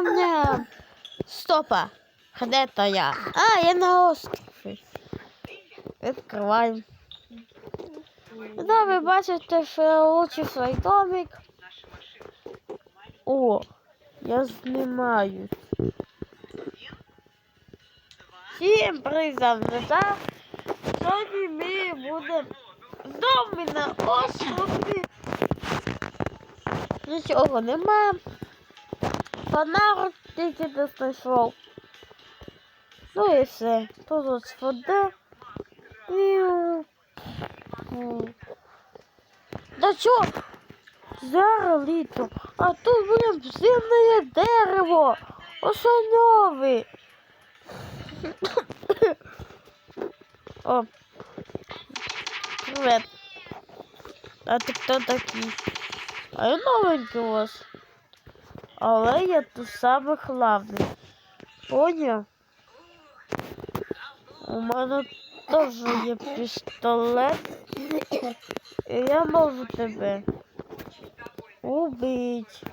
Ням-ням-ням. Стопа. Де то я? А, я на острові. Відкриваємо. Да, ви бачите, що я лучу свій домик. О, я знімаю. Всім призавжди. Сьогодні ми будемо домі на острові. Нічого нема. Фонарик не знайшов. Ну і все. Тут ось вода. Да чо? Зараз літо. А тут, блін, зимне дерево. Осеньове. О. Привет. А ти хто такий? А я новенький у вас. Але я тут самий главний. Поняв? У мене теж є пістолет. І я можу тебе убити.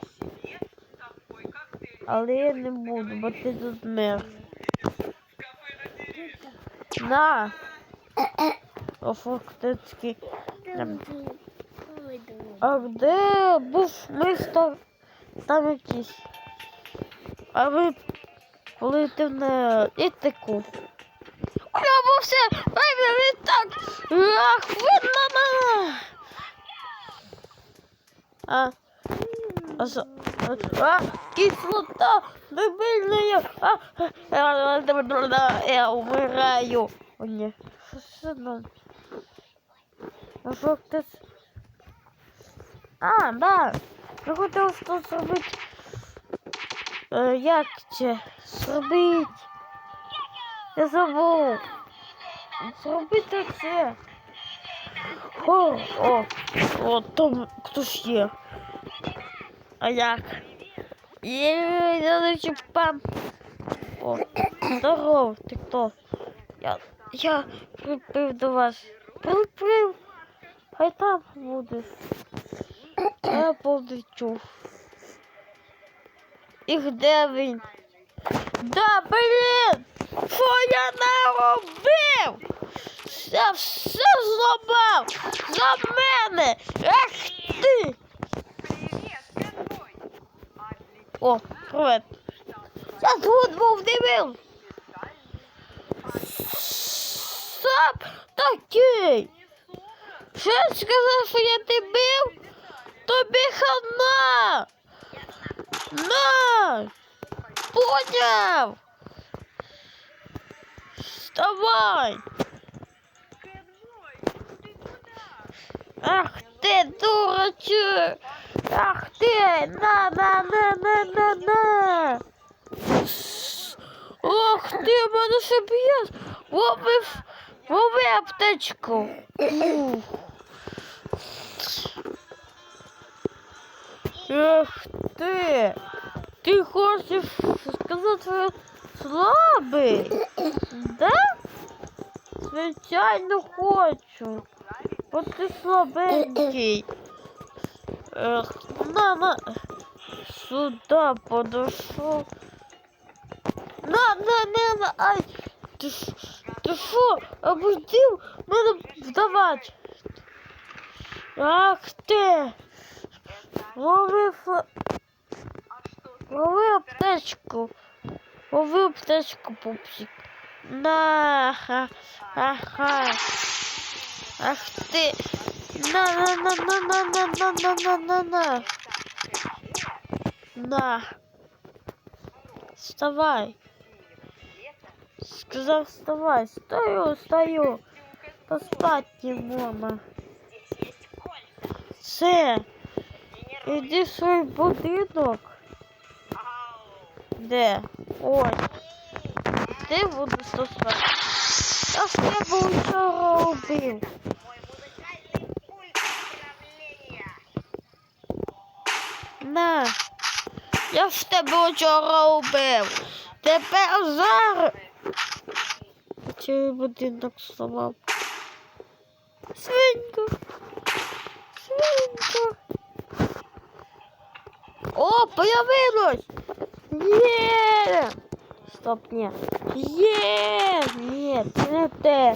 Але я не буду, бо ти тут мер. На! О, фактично. А де був мистер? Там якийсь. А ви полетів на ітику. Я був все! Ай, він так! Ах, видно мене! А, а, що? а, кислота, дебильная, а, а, а, я умираю. О, ні, що це нам? А що? А, да, я хотів щось зробити. Е, як це? Зробити? Я забув. Зробити це. О, о, о, там хтось є. А як? Є, я не чіпам. О, здоров, ти хто? Я, я приплив до вас. Приплив. Хай там будеш. Я полечу. І де він? Да, блін! Що я наробив? Я все зламав! За мене! Ах ти! О, привет! Я тут був дивив! Сап такий! Що сказав, що я бив? Тобі хана! На! Поняв! Вставай! Ах ти, дурачок! Ах ти! На, на, на, на, на, на! Ох ти, мене ще б'єш! Лови, лови аптечку! Ух. Ах ти! Ти хочеш сказати, що я? Да? Звичайно хочу. Бо ти слабенький. Ех, на, на. Сюда подошел. На, на, на, на, ай. Ти, ж- ти що, обудив мене? Ах ти. Лови фла... Лови аптечку. Лови аптечку, пупсик. На, ха, ага. Ах ти. На, на, на, на, на, на, на, на, на, на, на. На. Вставай. Сказав, вставай. Стою, стою. Поспать не можна. Все. Іди в свій будинок. Де? Ой. Де буду спати? Я в тебе вчора убив. На. Я ж тебе вчора убив. Тепер зараз. Цей будинок сломав. Свинька. Свинька. О, появилось. Є! Стоп, ні. Є! Ні, це не те.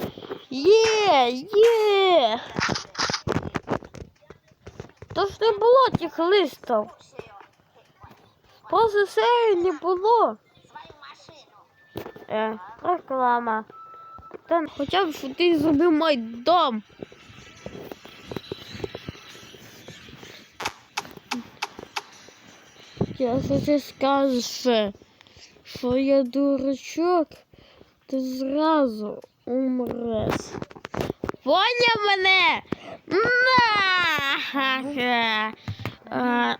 Є! Є! То ж не було тих листів. Поза серії не було. Е, реклама. Та хоча б, що ти зробив мій Якщо ти скажеш, що я дурачок, ти зразу умреш. Поняв мене? На! А,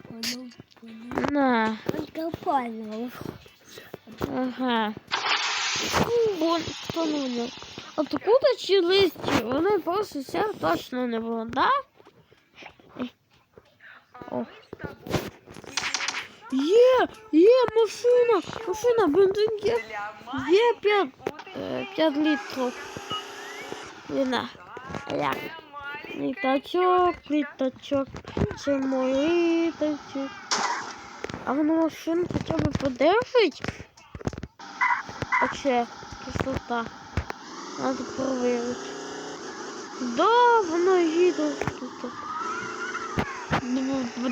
на. Только понял. Ага. Вон, понял. Откуда ці листі? Вони просто все точно не було, да? О. Є, є машина, машина, бензин є. Є 5, 5 літрів. Вина. Ля. Літачок, літачок, це мой літачок. А воно машину хоча б подержить? Оце кислота. Надо перевірити. Да, воно їде тут.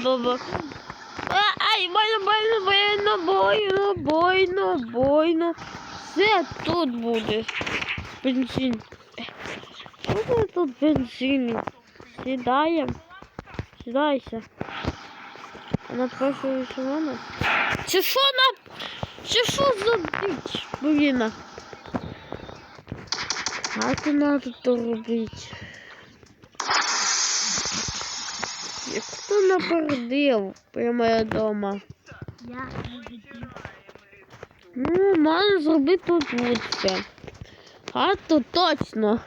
Добре. Ай, больно, больно, больно, больно, больно, больно. Все тут буде. Бензин. Що тут бензин? Сідаємо. Сідайся. Першою шалона. Це що на... Це що за дич, блін? А це надо то робити. Як хто напердив прямо дома? Я Ну, можна зробити тут лучше. А то точно.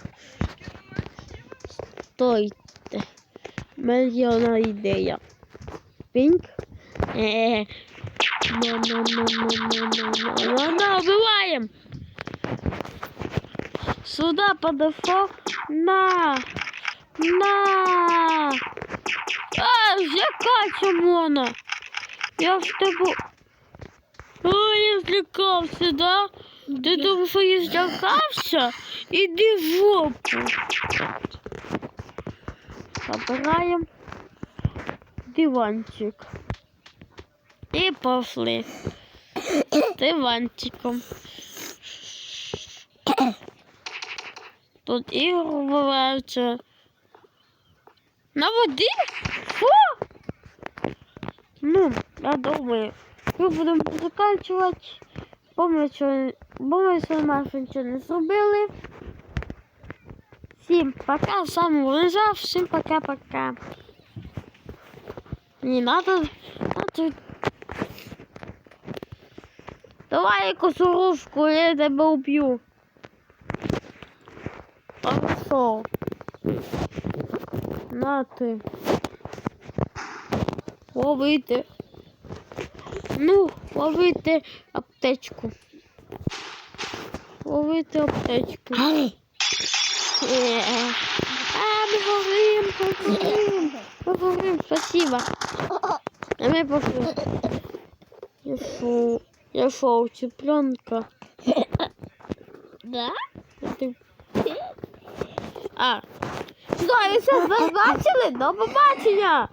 Стойте. У мене є одна ідея. Пінк. Е. Ну, ну. Ладно, убиваем. Сюда по дефо. На. На. А, злякайся, Мона. Я ж тебе... Ой, я злякався, да? Ти думав, що я злякався? Іди в жопу. Забираємо диванчик. І пошли. Диванчиком. Тут ігор валяються. На воді? Фу! Ну, я думаю, ми будемо закінчувати. Бо що, бо ми що нічого не зробили. Всім пока, вами лежав, всім пока-пока. Не надо, надо... Давай косорушку, я тебе убью. Хорошо. На ти. Ловити. Ну, ловити аптечку. Ловити аптечку. Е. А, ми горим. Ми горим, спасибо. А ми пошли. Я шо? Я шо, цыпленка? Да? Ти... А. Що, ви все бачили? До побачення!